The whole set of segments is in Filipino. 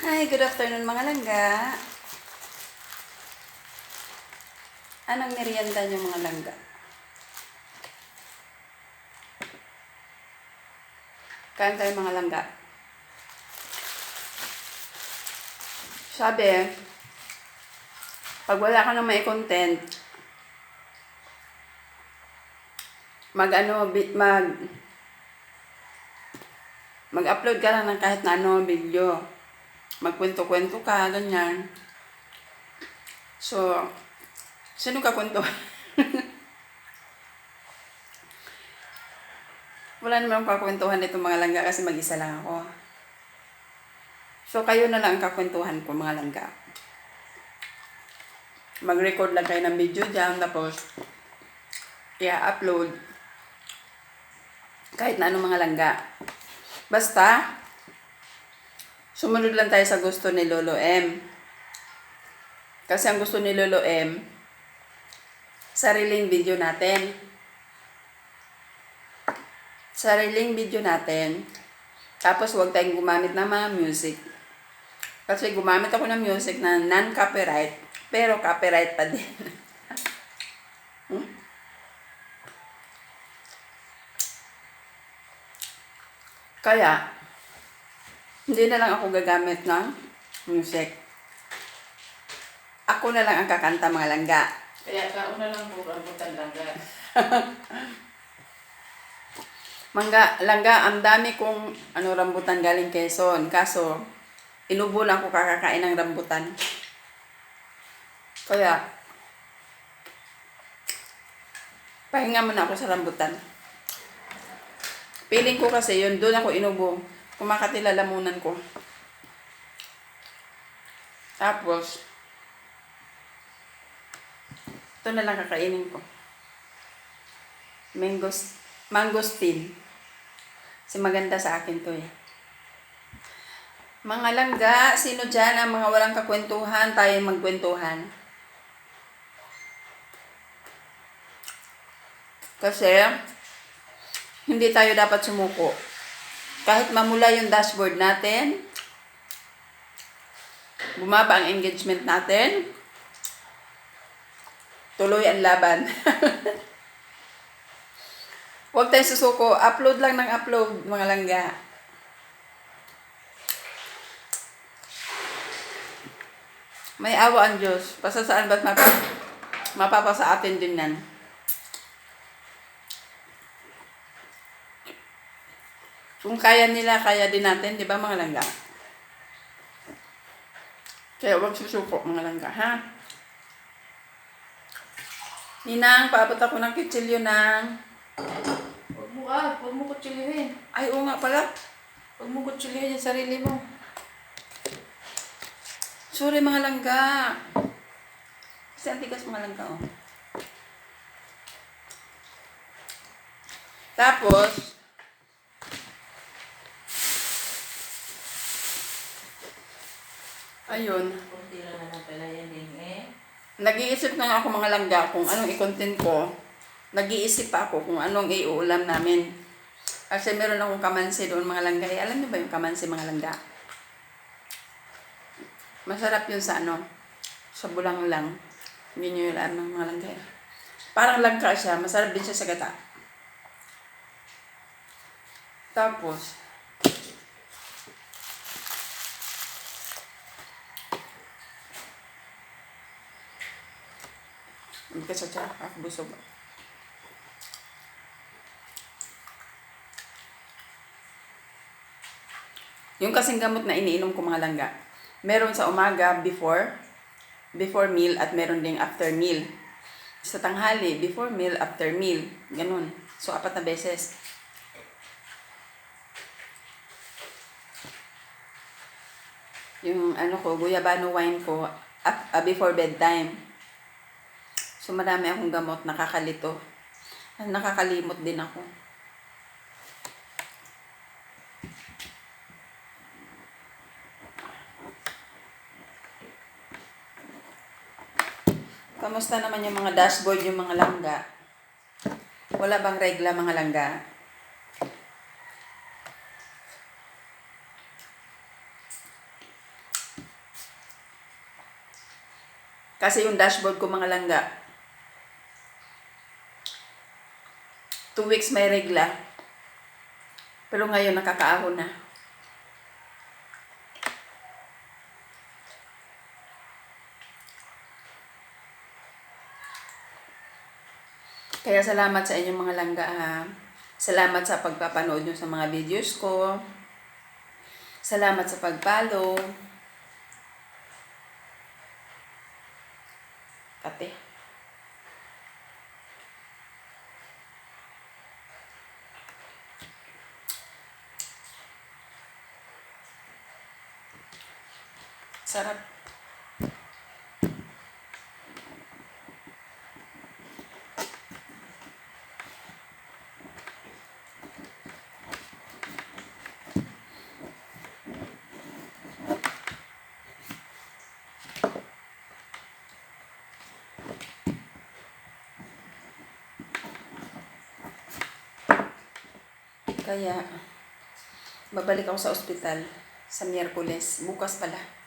Hi, good afternoon mga langga. Anong merienda niyo mga langga? Kain tayo mga langga. Sabi, pag wala ka na may content, mag ano, mag mag-upload ka lang ng kahit na ano video. Magkwento-kwento ka, ganyan. So, sino ka kwento? Wala naman kakwentuhan nito mga langga kasi mag-isa lang ako. So, kayo na lang ang kakwentuhan ko mga langga. Mag-record lang kayo ng video dyan, tapos i-upload kahit na anong mga langga. Basta, sumunod lang tayo sa gusto ni Lolo M. Kasi ang gusto ni Lolo M, sariling video natin. Sariling video natin. Tapos huwag tayong gumamit ng mga music. Kasi gumamit ako ng music na non-copyright, pero copyright pa din. Hmm? Kaya, hindi na lang ako gagamit ng music. Ako na lang ang kakanta mga langga. Kaya kauna lang po rambutan langga. Mangga, langga, ang dami kong ano, rambutan galing Quezon. Kaso, inubo lang ako kakakain ng rambutan. Kaya, pahinga muna ako sa rambutan. Feeling ko kasi yun, doon ako inubo. Kumakatila-lamunan ko. Tapos, ito na lang kakainin ko. Mangos, mangosteen. Kasi maganda sa akin to eh. Mga langga, sino dyan ang mga walang kakwentuhan, tayo magkwentuhan. Kasi, hindi tayo dapat sumuko. Kahit mamula yung dashboard natin, bumaba ang engagement natin, tuloy ang laban. Huwag tayong susuko. Upload lang ng upload, mga langga. May awa ang Diyos. Basta saan ba't mapa, mapapa sa atin din yan. Kung kaya nila, kaya din natin, di ba mga langga? Kaya huwag susuko, mga langga, ha? Ninang, paabot ako ng kitsilyo ng... Huwag mo ah, huwag mo kutsilihin. Ay, oo nga pala. Huwag mo kutsilihin yung sarili mo. Sorry mga langga. Kasi ang tigas mga langga, oh. Tapos, ayun, pala yan din eh. nag-iisip na ako mga langga kung anong i-content ko. Nag-iisip pa ako kung anong iuulam namin. Kasi meron akong kamansi doon mga langga. Eh, alam niyo ba yung kamansi mga langga? Masarap yun sa ano, sa bulang lang. Hindi nyo yung alam ng mga langga. eh. Parang langka siya, masarap din siya sa gata. Tapos, hindi ka sa tiyak, ako busog. Yung kasing gamot na iniinom ko mga langga, meron sa umaga before, before meal at meron ding after meal. Sa tanghali, before meal, after meal. Ganun. So, apat na beses. Yung ano ko, guyabano wine ko, up, ah, before bedtime. So marami akong gamot, nakakalito. Nakakalimot din ako. Kamusta naman yung mga dashboard, yung mga langga? Wala bang regla mga langga? Kasi yung dashboard ko mga langga, two weeks may regla. Pero ngayon nakakaahon na. Kaya salamat sa inyong mga langga ha. Salamat sa pagpapanood nyo sa mga videos ko. Salamat sa pag-follow. Kape. Sarap. Kaya, babalik ako sa ospital sa Miyerkules. Bukas pala.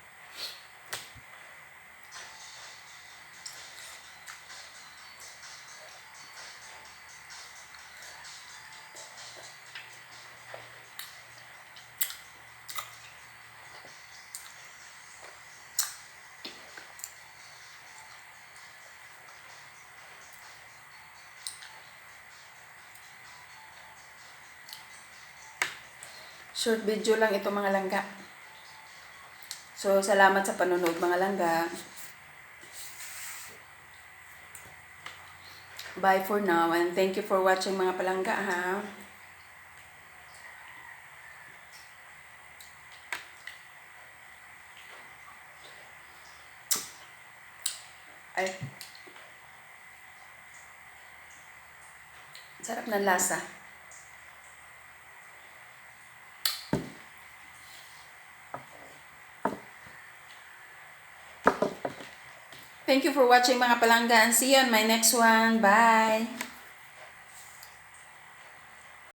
Short video lang ito mga langga. So, salamat sa panonood mga langga. Bye for now and thank you for watching mga palangga ha. Ay. Sarap ng lasa. Thank you for watching mga palangga see you on my next one. Bye!